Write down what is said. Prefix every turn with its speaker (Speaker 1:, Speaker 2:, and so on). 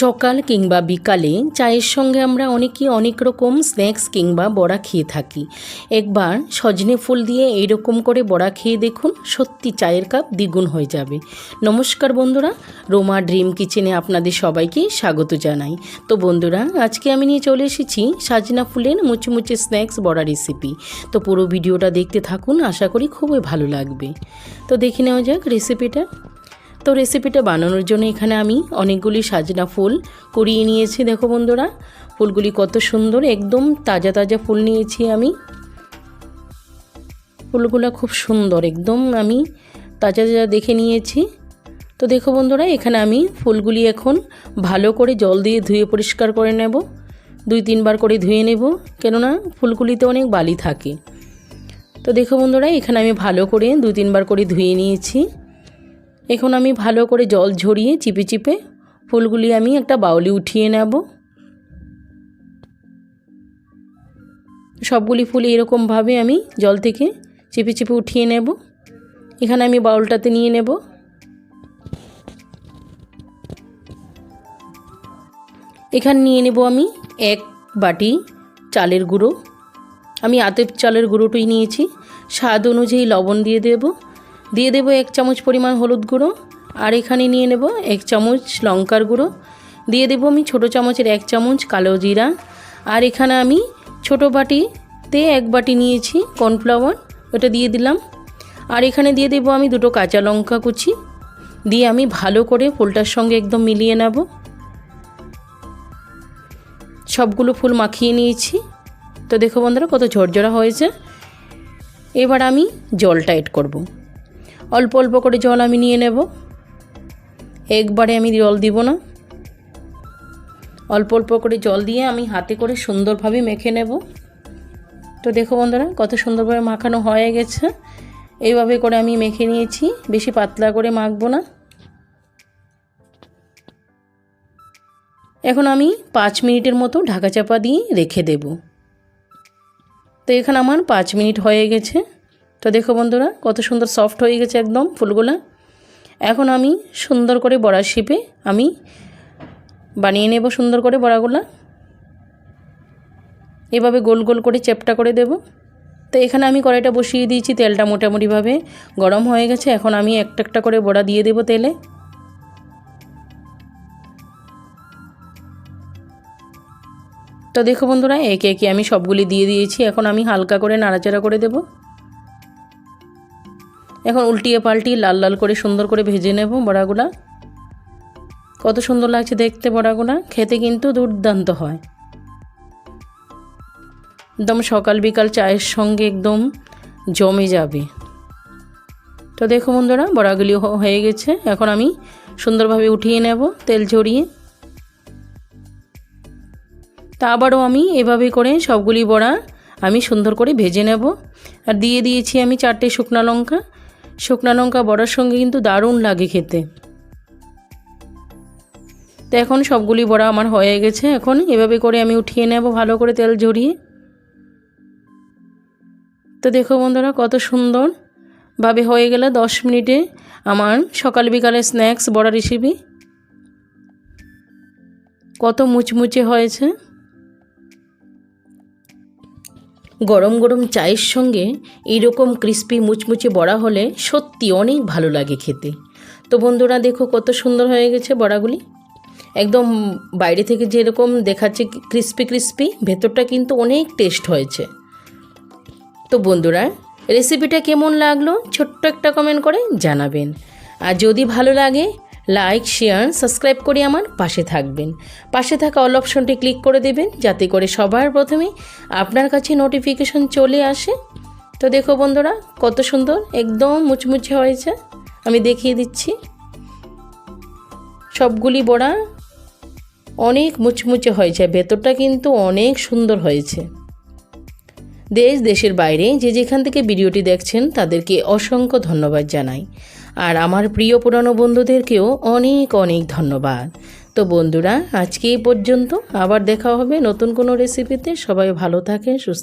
Speaker 1: সকাল কিংবা বিকালে চায়ের সঙ্গে আমরা অনেকেই অনেক রকম স্ন্যাক্স কিংবা বড়া খেয়ে থাকি। একবার সজনে ফুল দিয়ে এইরকম করে বড়া খেয়ে দেখুন, সত্যি চায়ের কাপ দ্বিগুণ হয়ে যাবে। নমস্কার বন্ধুরা, রোমা ড্রিম কিচেনে আপনাদের সবাইকে স্বাগত জানাই। তো বন্ধুরা, আজকে আমি নিয়ে চলে এসেছি সাজনা ফুলের মুচমুচে স্ন্যাক্স বড়া রেসিপি। তো পুরো ভিডিওটা দেখতে থাকুন, আশা করি খুবই ভালো লাগবে। তো দেখে নেওয়া যাক রেসিপিটা। তো রেসিপিটা বানানোর জন্য এখানে আমি অনেকগুলি সাজনা ফুল কুড়িয়ে নিয়েছি, দেখো বন্ধুরা। ফুলগুলি কত সুন্দর, একদম তাজা তাজা ফুল নিয়েছি আমি। ফুলগুলো খুব সুন্দর, একদম আমি তাজা তাজা দেখে নিয়েছি। তো দেখো বন্ধুরা, এখানে আমি ফুলগুলি এখন ভালো করে জল দিয়ে ধুয়ে পরিষ্কার করে নেব। দুই তিনবার করে ধুয়ে নেব, কেননা ফুলগুলিতে অনেক বালি থাকে। তো দেখো বন্ধুরা, এখানে আমি ভালো করে দুই তিনবার করে ধুয়ে নিয়েছি। এখন আমি ভালো করে জল ঝরিয়ে চিপে চিপে ফুলগুলি আমি একটা বাউলি উঠিয়ে নেব। সবগুলি ফুল এরকমভাবে আমি জল থেকে চিপে চিপে উঠিয়ে নেব। এখানে আমি বাউলটাতে নিয়ে নেব। এখানে নিয়ে নেব আমি এক বাটি চালের গুঁড়ো। আমি আতেপ চালের গুঁড়োটাই নিয়েছি। স্বাদ অনুযায়ী লবণ দিয়ে দেবো। দিয়ে দেবো এক চামচ পরিমাণ হলুদ গুঁড়ো, আর এখানে নিয়ে নেব এক চামচ লঙ্কার গুঁড়ো। দিয়ে দেবো আমি ছোটো চামচের এক চামচ কালো জিরা, আর এখানে আমি ছোটো বাটিতে এক বাটি নিয়েছি কর্নফ্লাওয়ার, ওটা দিয়ে দিলাম। আর এখানে দিয়ে দেবো আমি দুটো কাঁচা লঙ্কা কুচি, দিয়ে আমি ভালো করে ফুলটার সঙ্গে একদম মিলিয়ে নেব। সবগুলো ফুল মাখিয়ে নিয়েছি। তো দেখো বন্ধুরা কত ঝরঝরা হয়েছে। এবার আমি জলটা এড করব। অল্প অল্প করে জল আমি নিয়ে নেব। একবারে আমি জল দিব না। অল্প অল্প করে জল দিয়ে আমি হাতে করে সুন্দরভাবে মেখে নেব। তো দেখো বন্ধুরা, কত সুন্দরভাবে মাখানো হয়ে গেছে। এইভাবে করে আমি মেখে নিয়েছি, বেশি পাতলা করে মাখবো না। এখন আমি পাঁচ মিনিটের মতো ঢাকা চাপা দিয়ে রেখে দেব। তো এখানে আমার পাঁচ মিনিট হয়ে গেছে। তো দেখো বন্ধুরা, কত সুন্দর সফট হয়ে গেছে একদম ফুলগুলা। এখন আমি সুন্দর করে বড়া শিপে আমি বানিয়ে নেব সুন্দর করে বড়াগুলা। এভাবে গোল গোল করে চেপটা করে দেব। তো এখানে আমি কড়াইটা বসিয়ে দিয়েছি, তেলটা মোটামুটিভাবে গরম হয়ে গেছে। এখন আমি একটা একটা করে বড়া দিয়ে দেব তেলে। তো দেখো বন্ধুরা, একে একে আমি সবগুলি দিয়ে দিয়েছি। এখন আমি হালকা করে নাড়াচাড়া করে দেবো। এখন উল্টিয়ে পাল্টিয়ে লাল লাল করে সুন্দর করে ভেজে নেব বড়াগুলা। কত সুন্দর লাগছে দেখতে বড়াগুলা। খেতে কিন্তু দুর্দান্ত হয়। একদম সকাল বিকাল চায়ের সঙ্গে একদম জমে যাবে। তো দেখো বন্ধুরা বড়াগুলি হয়ে গেছে। এখন আমি সুন্দরভাবে উঠিয়ে নেব তেল ঝরিয়ে। তা আবারও আমি এভাবে করে সবগুলি বড়া আমি সুন্দর করে ভেজে নেব। আর দিয়ে দিয়েছি আমি চারটে শুকনা লঙ্কা। শুকনা লঙ্কা বড়ার সঙ্গে কিন্তু দারুণ লাগে খেতে। তো এখন সবগুলি বড়া আমার হয়ে গেছে, এখন এভাবে করে আমি উঠিয়ে নেব ভালো করে তেল ঝরিয়ে। তো দেখো বন্ধুরা কত সুন্দর ভাবে হয়ে গেলে দশ মিনিটে আমার সকাল বিকালে স্ন্যাক্স বড়া রেসিপি কত মুচমুচে হয়েছে। গরম গরম চায়ের সঙ্গে এইরকম ক্রিস্পি মুচমুচে বড়া হলে সত্যি অনেক ভালো লাগে খেতে। তো বন্ধুরা দেখো কত সুন্দর হয়ে গেছে বড়াগুলি। একদম বাইরে থেকে যেরকম দেখাচ্ছে ক্রিস্পি ক্রিস্পি ভেতরটা কিন্তু অনেক টেস্ট হয়েছে। তো বন্ধুরা রেসিপিটা কেমন লাগল? ছোট্ট একটা কমেন্ট করে জানাবেন। আর যদি ভালো লাগে লাইক শেয়ার সাবস্ক্রাইব করে আমার পাশে থাকবেন। পাশে থাকা অল অপশনটি ক্লিক করে দেবেন, যাতে করে সবার প্রথমে আপনার কাছে নোটিফিকেশন চলে আসে। তো দেখো বন্ধুরা, কত সুন্দর, একদম মুচমুচে হয়েছে। আমি দেখিয়ে দিচ্ছি। সবগুলি বড়া অনেক মুচমুচে হয়েছে, ভেতরটা কিন্তু অনেক সুন্দর হয়েছে। দেশ, দেশের বাইরে যে যেখান থেকে ভিডিওটি দেখছেন, তাদেরকে অসংখ্য ধন্যবাদ জানাই। আর আমার প্রিয় পুরনো বন্ধুদেরকেও অনেক অনেক ধন্যবাদ। তো বন্ধুরা, আজকে এই পর্যন্ত আবার দেখা হবে নতুন কোনো রেসিপিতে সবাই ভালো থাকেন, সুস্থ